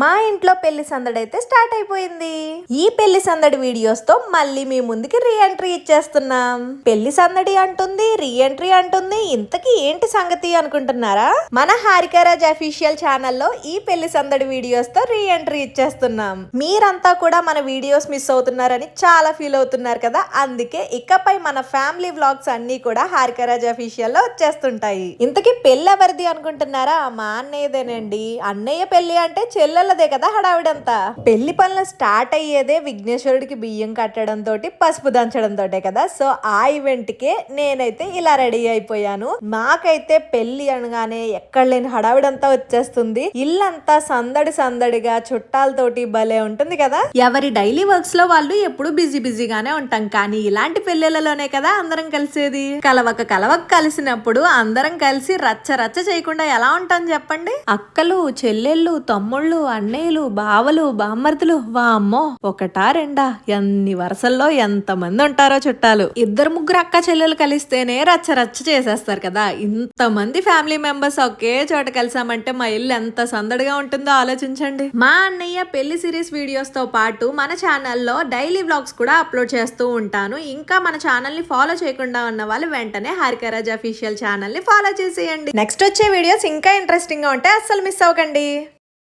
మా ఇంట్లో పెళ్ళి సందడి అయితే స్టార్ట్ అయిపోయింది. ఈ పెళ్ళి సందడి వీడియోస్తో మళ్ళీ మీ ముందుకి రీ ఎంట్రీ ఇచ్చేస్తున్నాం. పెళ్ళి సందడి అంటుంది రీ ఎంట్రీ అంటుంది. ఇంతకీ ఏంటి సంగతి అనుకుంటున్నారా? మన హారికరాజ్ అఫీషియల్ ఛానల్లో ఈ పెళ్ళి సందడి వీడియోస్తో రీ ఎంట్రీ ఇచ్చేస్తున్నాం. మీరంతా కూడా మన వీడియోస్ మిస్ అవుతున్నారని చాలా ఫీల్ అవుతున్నారు కదా? అందుకే ఇకపై మన ఫ్యామిలీ వ్లాగ్స్ అన్ని కూడా హారికరాజ్ అఫీషియల్లో వచ్చేస్తుంటాయి. ఇంతకీ పెళ్ళి ఎవరిది అనుకుంటున్నారా? మా అన్నయ్యదేనండి. అన్నయ్య పెళ్ళి అంటే చెల్లెలదే కదా హడావిడంతా? పెళ్ళి పనులు స్టార్ట్ అయ్యేదే విఘ్నేశ్వరుడికి బియ్యం కట్టడం తోటి పసుపు దంచడం తోటే కదా? సో ఆ ఈవెంట్ కే నేనైతే ఇలా రెడీ అయిపోయాను. మాకైతే పెళ్ళి అనగానే ఎక్కడ లేని హడావిడంతా వచ్చేస్తుంది. ఇల్లంతా సందడి సందడిగా చుట్టాలతోటి భలే ఉంటుంది కదా? ఎవరి డైలీ వర్క్స్లో వాళ్ళు ఎప్పుడు బిజీ బిజీగానే ఉంటాం. కానీ ఇలాంటి పెళ్ళిలలోనే కదా అందరం కలిసేది? కలవక కలవక కలిసినప్పుడు అందరం కలిసి రచ్చ రచ్చ చేయకుండా ఎలా ఉంటాం చెప్పండి? అక్కలు చెల్లెళ్ళు తమ్ముళ్ళు అన్నయ్యలు బావలు బామ్మర్తులు వామ్మో ఒకటా రెండా? ఎన్ని వరుసల్లో ఎంత మంది ఉంటారో చుట్టాలు. ఇద్దరు ముగ్గురు అక్క చెల్లెలు కలిస్తేనే రచ్చ రచ్చ చేసేస్తారు కదా. ఇంతమంది ఫ్యామిలీ మెంబర్స్ ఒకే చోట కలిసామంటే మా ఇల్లు ఎంత సందడిగా ఉంటుందో ఆలోచించండి. మా అన్నయ్య పెళ్ళి సిరీస్ వీడియోస్తో పాటు మన ఛానల్లో డైలీ వ్లాగ్స్ కూడా అప్లోడ్ చేస్తూ ఉంటాను. ఇంకా మన ఛానల్ని ఫాలో చేయకుండా ఉన్న వాళ్ళు వెంటనే హారికరాజ్ అఫీషియల్ ఛానల్ని ఫాలో చేసేయండి. నెక్స్ట్ వచ్చే వీడియోస్ ఇంకా ఇంట్రెస్టింగ్గా ఉంటే అస్సలు మిస్ అవ్వకండి.